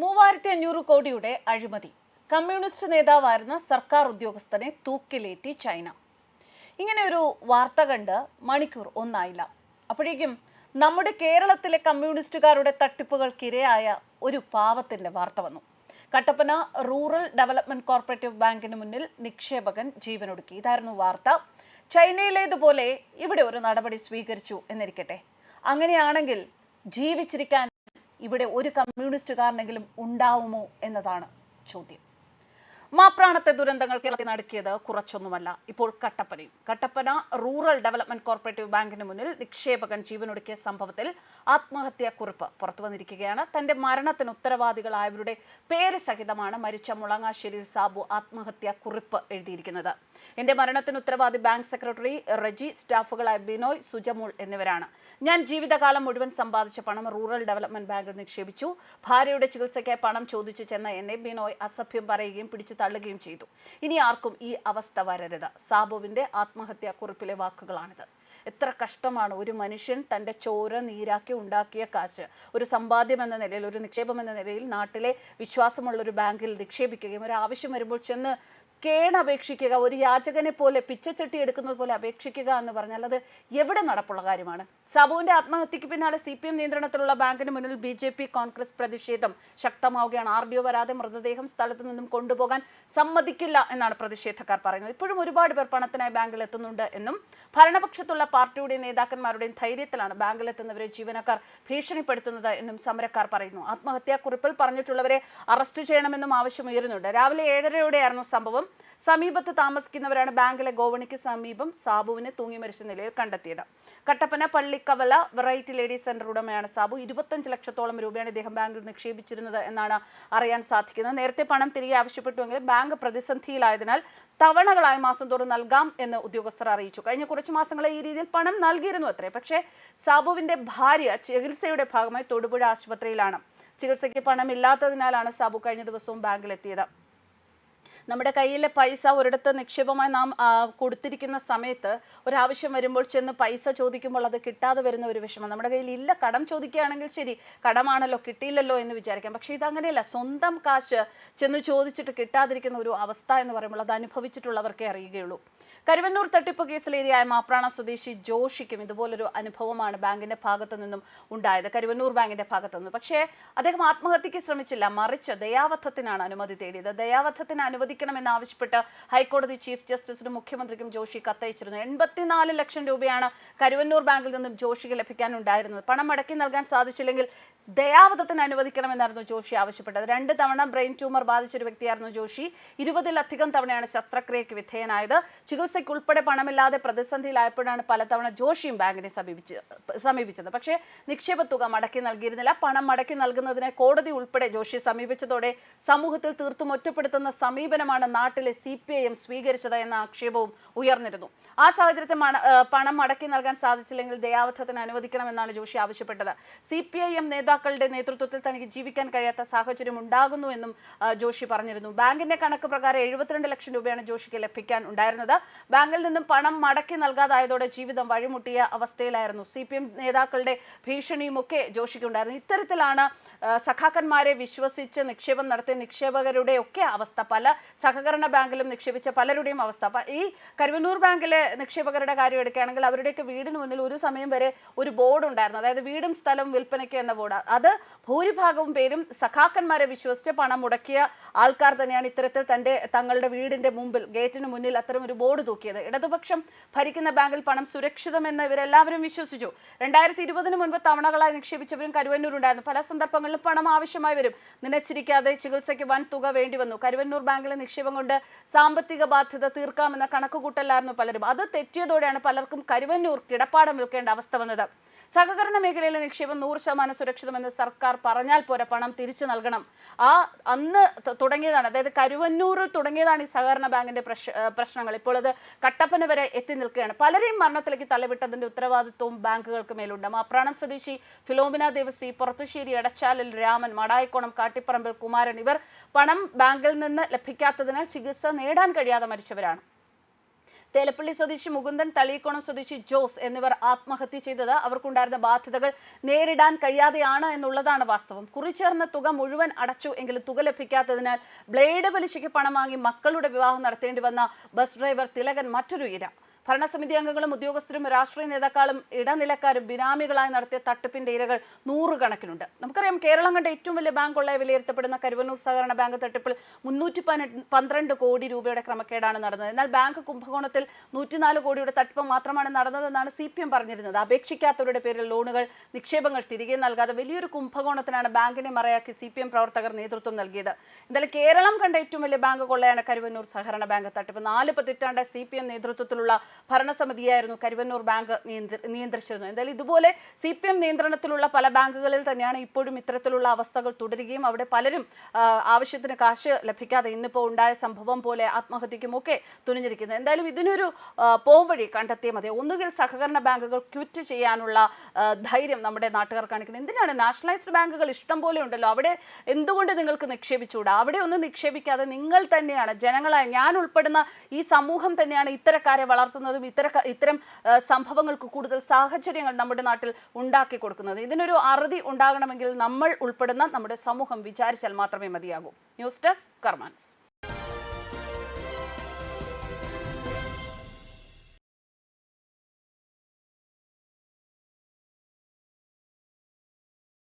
മൂവായിരത്തി അഞ്ഞൂറ് കോടിയുടെ അഴിമതി. കമ്മ്യൂണിസ്റ്റ് നേതാവായിരുന്ന സർക്കാർ ഉദ്യോഗസ്ഥനെ തൂക്കിലേറ്റി ചൈന. ഇങ്ങനെ ഒരു വാർത്ത കണ്ട് മണിക്കൂർ ഒന്നായില്ല. അപ്പോഴേക്കും നമ്മുടെ കേരളത്തിലെ കമ്മ്യൂണിസ്റ്റുകാരുടെ തട്ടിപ്പുകൾക്കിരയായ ഒരു പാവത്തിന്റെ വാർത്ത വന്നു. കട്ടപ്പന റൂറൽ ഡെവലപ്മെന്റ് കോർപ്പറേറ്റീവ് ബാങ്കിന് മുന്നിൽ നിക്ഷേപകൻ ജീവനൊടുക്കി. ഇതായിരുന്നു വാർത്ത. ചൈനയിലേതുപോലെ ഇവിടെ ഒരു നടപടി സ്വീകരിച്ചു എന്നിരിക്കട്ടെ. അങ്ങനെയാണെങ്കിൽ ജീവിച്ചിരിക്കാൻ ഇവിടെ ഒരു കമ്മ്യൂണിസ്റ്റുകാരനെങ്കിലും ഉണ്ടാവുമോ എന്നതാണ് ചോദ്യം. മാപ്രാണത്തെ ദുരന്തങ്ങൾ കേരളത്തിൽ നടക്കിയത് കുറച്ചൊന്നുമല്ല. ഇപ്പോൾ കട്ടപ്പനയും. കട്ടപ്പന റൂറൽ ഡെവലപ്മെന്റ് കോർപ്പറേറ്റീവ് ബാങ്കിന് മുന്നിൽ നിക്ഷേപകൻ ജീവനൊടുക്കിയ സംഭവത്തിൽ ആത്മഹത്യാ കുറിപ്പ് പുറത്തു വന്നിരിക്കുകയാണ്. തന്റെ മരണത്തിന് ഉത്തരവാദികളായവരുടെ പേര് സഹിതമാണ് മരിച്ച മുളങ്ങാശ്ശേരിയിൽ സാബു ആത്മഹത്യാ കുറിപ്പ് എഴുതിയിരിക്കുന്നത്. എന്റെ മരണത്തിന് ഉത്തരവാദി ബാങ്ക് സെക്രട്ടറി റെജി സ്റ്റാഫുകളായ ബിനോയ് സുജമോൾ എന്നിവരാണ്. ഞാൻ ജീവിതകാലം മുഴുവൻ സമ്പാദിച്ച പണം റൂറൽ ഡെവലപ്മെന്റ് ബാങ്കിൽ നിക്ഷേപിച്ചു. ഭാര്യയുടെ ചികിത്സയ്ക്കായി പണം ചോദിച്ചു ചെന്ന എന്നെ ബിനോയ് അസഭ്യം പറയുകയും പിടിച്ചു തള്ളുകയും ചെയ്തു. ഇനി ആർക്കും ഈ അവസ്ഥ വരരുത്. സാബുവിന്റെ ആത്മഹത്യാ കുറിപ്പിലെ വാക്കുകളാണിത്. എത്ര കഷ്ടമാണ് ഒരു മനുഷ്യൻ തന്റെ ചോര നീരാക്കി ഉണ്ടാക്കിയ കാശ്. ഒരു സമ്പാദ്യം എന്ന നിലയിൽ ഒരു നിക്ഷേപം എന്ന നിലയിൽ നാട്ടിലെ വിശ്വാസമുള്ള ഒരു ബാങ്കിൽ നിക്ഷേപിക്കുകയും ഒരു ആവശ്യം വരുമ്പോൾ ചെന്ന് കേണപേക്ഷിക്കുക ഒരു യാചകനെ പോലെ പിച്ചച്ചട്ടി എടുക്കുന്നത് പോലെ അപേക്ഷിക്കുക എന്ന് പറഞ്ഞാൽ അത് എവിടെ നടപ്പുള്ള കാര്യമാണ്? സാബുവിന്റെ ആത്മഹത്യക്ക് പിന്നാലെ സി പി എം നിയന്ത്രണത്തിലുള്ള ബാങ്കിന് മുന്നിൽ ബി ജെ പി കോൺഗ്രസ് പ്രതിഷേധം ശക്തമാവുകയാണ്. ആർ ഡി ഒ വരാതെ മൃതദേഹം സ്ഥലത്ത് നിന്നും കൊണ്ടുപോകാൻ സമ്മതിക്കില്ല എന്നാണ് പ്രതിഷേധക്കാർ പറയുന്നത്. ഇപ്പോഴും ഒരുപാട് പേർ പണത്തിനായി ബാങ്കിൽ എത്തുന്നുണ്ട് എന്നും ഭരണപക്ഷത്തുള്ള പാർട്ടിയുടെയും നേതാക്കന്മാരുടെയും ധൈര്യത്തിലാണ് ബാങ്കിലെത്തുന്നവരെ ജീവനക്കാർ ഭീഷണിപ്പെടുത്തുന്നത് എന്നും സമരക്കാർ പറയുന്നു. ആത്മഹത്യാക്കുറിപ്പിൽ പറഞ്ഞിട്ടുള്ളവരെ അറസ്റ്റ് ചെയ്യണമെന്നും ആവശ്യം ഉയരുന്നുണ്ട്. രാവിലെ ഏഴരയോടെയായിരുന്നു സംഭവം. സമീപത്ത് താമസിക്കുന്നവരാണ് ബാങ്കിലെ ഗോവണിക്ക് സമീപം സാബുവിനെ തൂങ്ങി മരിച്ച നിലയിൽ കണ്ടെത്തിയത്. Kattappana Pallikkavala variety ladies centre ഉടമയാണ് സാബു. ഇരുപത്തഞ്ച് ലക്ഷത്തോളം രൂപയാണ് ഇദ്ദേഹം ബാങ്കിൽ നിക്ഷേപിച്ചിരുന്നത് എന്നാണ് അറിയാൻ സാധിക്കുന്നത്. നേരത്തെ പണം തിരികെ ആവശ്യപ്പെട്ടുവെങ്കിലും ബാങ്ക് പ്രതിസന്ധിയിലായതിനാൽ തവണകളായി മാസം തോറും നൽകാം എന്ന് ഉദ്യോഗസ്ഥർ അറിയിച്ചു. കഴിഞ്ഞ കുറച്ച് മാസങ്ങളെ ഈ രീതിയിൽ പണം നൽകിയിരുന്നു അത്രേ. പക്ഷേ സാബുവിന്റെ ഭാര്യ ചികിത്സയുടെ ഭാഗമായി തൊടുപുഴ ആശുപത്രിയിലാണ്. ചികിത്സയ്ക്ക് പണമില്ലാത്തതിനാലാണ് സാബു കഴിഞ്ഞ ദിവസവും ബാങ്കിലെത്തിയത്. നമ്മുടെ കയ്യിലെ പൈസ ഒരിടത്ത് നിക്ഷേപമായി നാം കൊടുത്തിരിക്കുന്ന സമയത്ത് ഒരാവശ്യം വരുമ്പോൾ ചെന്ന് പൈസ ചോദിക്കുമ്പോൾ അത് കിട്ടാതെ വരുന്ന ഒരു വിഷമം. നമ്മുടെ കയ്യിൽ ഇല്ല കടം ചോദിക്കുകയാണെങ്കിൽ ശരി കടമാണല്ലോ കിട്ടിയില്ലല്ലോ എന്ന് വിചാരിക്കാം. പക്ഷേ ഇതങ്ങനെയല്ല. സ്വന്തം കാശ് ചെന്ന് ചോദിച്ചിട്ട് കിട്ടാതിരിക്കുന്ന ഒരു അവസ്ഥ എന്ന് പറയുമ്പോൾ അത് അനുഭവിച്ചിട്ടുള്ളവർക്കേ അറിയുകയുള്ളൂ. കരുവന്നൂർ തട്ടിപ്പ് കേസിലേതിയായ മാപ്രാണ സ്വദേശി ജോഷിക്കും ഇതുപോലൊരു അനുഭവമാണ് ബാങ്കിന്റെ ഭാഗത്തു നിന്നും ഉണ്ടായത്. കരുവന്നൂർ ബാങ്കിന്റെ ഭാഗത്തു നിന്ന്. പക്ഷേ അദ്ദേഹം ആത്മഹത്യക്ക് ശ്രമിച്ചില്ല. മറിച്ച് ദയാവധത്തിനാണ് അനുമതി തേടിയത്. ദയാവധത്തിന് അനുവദിക്കണമെന്ന് ആവശ്യപ്പെട്ട് ഹൈക്കോടതി ചീഫ് ജസ്റ്റിസിനും മുഖ്യമന്ത്രിക്കും ജോഷി കത്തയച്ചിരുന്നു. എൺപത്തിനാല് ലക്ഷം രൂപയാണ് കരുവന്നൂർ ബാങ്കിൽ നിന്നും ജോഷിക്ക് ലഭിക്കാനുണ്ടായിരുന്നത്. പണം മടക്കി നൽകാൻ സാധിച്ചില്ലെങ്കിൽ ദയാവധത്തിന് അനുവദിക്കണമെന്നായിരുന്നു ജോഷി ആവശ്യപ്പെട്ടത്. രണ്ട് തവണ ബ്രെയിൻ ട്യൂമർ ബാധിച്ചൊരു വ്യക്തിയായിരുന്നു ജോഷി. ഇരുപതിലധികം തവണയാണ് ശസ്ത്രക്രിയയ്ക്ക് വിധേയനായത്. ചികിത്സയ്ക്ക് ഉൾപ്പെടെ പണമില്ലാതെ പ്രതിസന്ധിയിലായപ്പോഴാണ് പലതവണ ജോഷിയും ബാങ്കിനെ സമീപിച്ച് സമീപിച്ചത്. പക്ഷേ നിക്ഷേപ തുക മടക്കി നൽകിയിരുന്നില്ല. പണം മടക്കി നൽകുന്നതിനെ കോടതി ഉൾപ്പെടെ ജോഷി സമീപിച്ചതോടെ സമൂഹത്തിൽ തീർത്തും ഒറ്റപ്പെടുത്തുന്ന സമീപനമാണ് നാട്ടിലെ സി പി ഐ എം സ്വീകരിച്ചത് എന്ന ആക്ഷേപവും ഉയർന്നിരുന്നു. ആ സാഹചര്യത്തിൽ പണം മടക്കി നൽകാൻ സാധിച്ചില്ലെങ്കിൽ ദയാവധത്തിന് അനുവദിക്കണമെന്നാണ് ജോഷി ആവശ്യപ്പെട്ടത്. സി പി ഐ എം നേതാക്കളുടെ നേതൃത്വത്തിൽ തനിക്ക് ജീവിക്കാൻ കഴിയാത്ത സാഹചര്യം ഉണ്ടാകുന്നു എന്നും ജോഷി പറഞ്ഞിരുന്നു. ബാങ്കിന്റെ കണക്ക് പ്രകാരം എഴുപത്തിരണ്ട് ലക്ഷം രൂപയാണ് ജോഷിക്ക് ലഭിക്കാൻ ഉണ്ടായിരുന്നത്. ബാങ്കിൽ നിന്നും പണം മടക്കി നൽകാതായതോടെ ജീവിതം വഴിമുട്ടിയ അവസ്ഥയിലായിരുന്നു. സി പി എം നേതാക്കളുടെ ഭീഷണിയുമൊക്കെ ജോഷിക്കുണ്ടായിരുന്നു. ജോഷിക്ക് ഇത്തരത്തിലാണ് സഖാക്കന്മാരെ വിശ്വസിച്ച് നിക്ഷേപം നടത്തിയ നിക്ഷേപകരുടെ ഒക്കെ അവസ്ഥ. പല സഹകരണ ബാങ്കിലും നിക്ഷേപിച്ച പലരുടെയും അവസ്ഥ. ഈ കരുവന്നൂർ ബാങ്കിലെ നിക്ഷേപകരുടെ കാര്യം എടുക്കുകയാണെങ്കിൽ അവരുടെയൊക്കെ വീടിന് മുന്നിൽ ഒരു സമയം വരെ ഒരു ബോർഡ് ഉണ്ടായിരുന്നു. അതായത് വീടും സ്ഥലവും വിൽപ്പനയ്ക്ക് എന്ന ബോർഡ്. അത് ഭൂരിഭാഗവും പേരും സഖാക്കന്മാരെ വിശ്വസിച്ച് പണം മുടക്കിയ ആൾക്കാർ തന്നെയാണ് ഇത്തരത്തിൽ തന്റെ തങ്ങളുടെ വീടിന്റെ മുമ്പിൽ ഗേറ്റിന് മുന്നിൽ അത്തരം ഒരു ബോർഡ് തൂക്കിയത്. ഇടതുപക്ഷം ഭരിക്കുന്ന ബാങ്കിൽ പണം സുരക്ഷിതമെന്ന് ഇവരെല്ലാവരും വിശ്വസിച്ചു. രണ്ടായിരത്തി ഇരുപതിന് മുൻപ് തവണകളായി നിക്ഷേപിച്ചവരും കരുവന്നൂർ ഉണ്ടായിരുന്നു പല സന്ദർഭങ്ങളിലും പണം ആവശ്യമായി വരും. നിലച്ചിരിക്കാതെ ചികിത്സയ്ക്ക് വൻ തുക വേണ്ടി വന്നു. കരുവന്നൂർ ബാങ്കിലെ നിക്ഷേപം കൊണ്ട് സാമ്പത്തിക ബാധ്യത തീർക്കാമെന്ന കണക്കുകൂട്ടലായിരുന്നു പലരും. അത് തെറ്റിയതോടെയാണ് പലർക്കും കരുവന്നൂർ കിടപ്പാടം വിൽക്കേണ്ട അവസ്ഥ വന്നത്. സഹകരണ മേഖലയിലെ നിക്ഷേപം നൂറ് ശതമാനം സുരക്ഷിതമെന്ന് സർക്കാർ പറഞ്ഞാൽ പോരെ പണം തിരിച്ചു നൽകണം. ആ അന്ന് തുടങ്ങിയതാണ്. അതായത് കരുവന്നൂരിൽ തുടങ്ങിയതാണ് ഈ സഹകരണ ബാങ്കിന്റെ പ്രശ്- പ്രശ്നങ്ങൾ. ഇപ്പോൾ അത് കട്ടപ്പന വരെ എത്തി നിൽക്കുകയാണ്. പലരെയും മരണത്തിലേക്ക് തള്ളിവിട്ടതിന്റെ ഉത്തരവാദിത്വവും ബാങ്കുകൾക്ക് മേലുണ്ട്. മാപ്രാണം സ്വദേശി ഫിലോമിന ദേവസി പുറത്തുശ്ശേരി എടച്ചാലിൽ രാമൻ മടായിക്കോണം കാട്ടിപ്പറമ്പിൽ കുമാരൻ ഇവർ പണം ബാങ്കിൽ നിന്ന് ലഭിക്കാത്തതിനാൽ ചികിത്സ നേടാൻ കഴിയാതെ മരിച്ചവരാണ്. തേലപ്പള്ളി സ്വദേശി മുകുന്ദൻ തളിയക്കോണം സ്വദേശി ജോസ് എന്നിവർ ആത്മഹത്യ ചെയ്തത് അവർക്കുണ്ടായിരുന്ന ബാധ്യതകൾ നേരിടാൻ കഴിയാതെയാണ് എന്നുള്ളതാണ് വാസ്തവം. കുറിച്ചേർന്ന തുക മുഴുവൻ അടച്ചു എങ്കിലും തുക ലഭിക്കാത്തതിനാൽ ബ്ലേഡ് പലിശയ്ക്ക് പണം വാങ്ങി മക്കളുടെ വിവാഹം നടത്തേണ്ടി വന്ന ബസ് ഡ്രൈവർ തിലകൻ മറ്റൊരു ഇര ഭരണസമിതി അംഗങ്ങളും ഉദ്യോഗസ്ഥരും രാഷ്ട്രീയ നേതാക്കളും ഇടനിലക്കാരും ബിനാമികളായി നടത്തിയ തട്ടിപ്പിന്റെ ഇരകൾ നൂറുകണക്കിനുണ്ട്. നമുക്കറിയാം കേരളം കണ്ട ഏറ്റവും വലിയ ബാങ്ക് ഉള്ള വിലയിരുത്തപ്പെടുന്ന കരുവന്നൂർ സഹകരണ ബാങ്ക് തട്ടിപ്പിൽ മുന്നൂറ്റി പന്ത്രണ്ട് കോടി രൂപയുടെ ക്രമക്കേടാണ് നടന്നത്. എന്നാൽ ബാങ്ക് കുംഭകോണത്തിൽ നൂറ്റിനാല് കോടിയുടെ തട്ടിപ്പ് മാത്രമാണ് നടന്നതെന്നാണ് സി പി എം പറഞ്ഞിരുന്നത്. അപേക്ഷിക്കാത്തവരുടെ പേരിൽ ലോണുകൾ നിക്ഷേപങ്ങൾ തിരികെ നൽകാതെ വലിയൊരു കുംഭകോണത്തിനാണ് ബാങ്കിനെ മറയാക്കി സി പി എം പ്രവർത്തകർ നേതൃത്വം നൽകിയത്. എന്തായാലും കേരളം കണ്ട ഏറ്റവും വലിയ ബാങ്ക് കൊള്ളയാണ് കരുവന്നൂർ സഹകരണ ബാങ്ക് തട്ടിപ്പ്. നാല് പതിറ്റാണ്ട് സി പി എം നേതൃത്വത്തിലുള്ള ഭരണസമിതിയായിരുന്നു കരുവന്നൂർ ബാങ്ക് നിയന്ത്ര- നിയന്ത്രിച്ചിരുന്നത്. എന്തായാലും ഇതുപോലെ സി പി എം നിയന്ത്രണത്തിലുള്ള പല ബാങ്കുകളിൽ തന്നെയാണ് ഇപ്പോഴും ഇത്തരത്തിലുള്ള അവസ്ഥകൾ തുടരുകയും അവിടെ പലരും ആവശ്യത്തിന് കാശ് ലഭിക്കാതെ ഇന്നിപ്പോൾ ഉണ്ടായ സംഭവം പോലെ ആത്മഹത്യക്കും ഒക്കെ തുനിഞ്ഞിരിക്കുന്നത് എന്തായാലും ഇതിനൊരു പോംവഴി കണ്ടെത്തിയ മതി. ഒന്നുകിൽ സഹകരണ ബാങ്കുകൾ ക്വിറ്റ് ചെയ്യാനുള്ള ധൈര്യം നമ്മുടെ നാട്ടുകാർ കാണിക്കുന്നത് എന്തിനാണ് നാഷണലൈസ്ഡ് ബാങ്കുകൾ ഇഷ്ടം പോലെ ഉണ്ടല്ലോ. അവിടെ എന്തുകൊണ്ട് നിങ്ങൾക്ക് നിക്ഷേപിച്ചുകൂടാ? അവിടെ ഒന്നും നിക്ഷേപിക്കാതെ നിങ്ങൾ തന്നെയാണ് ജനങ്ങളായ ഞാൻ ഉൾപ്പെടുന്ന ഈ സമൂഹം തന്നെയാണ് ഇത്തരക്കാരെ വളർത്തുന്നതും. ഇത്തര ഇത്തരം ഇത്തരം സംഭവങ്ങൾക്ക് കൂടുതൽ സാഹചര്യങ്ങൾ നമ്മുടെ നാട്ടിൽ ഉണ്ടാക്കി കൊടുക്കുന്നത്. ഇതിനൊരു അറുതി ഉണ്ടാകണമെങ്കിൽ നമ്മൾ ഉൾപ്പെടുന്ന നമ്മുടെ സമൂഹം വിചാരിച്ചാൽ മാത്രമേ മതിയാകൂ. News desk കർമാൻസ്.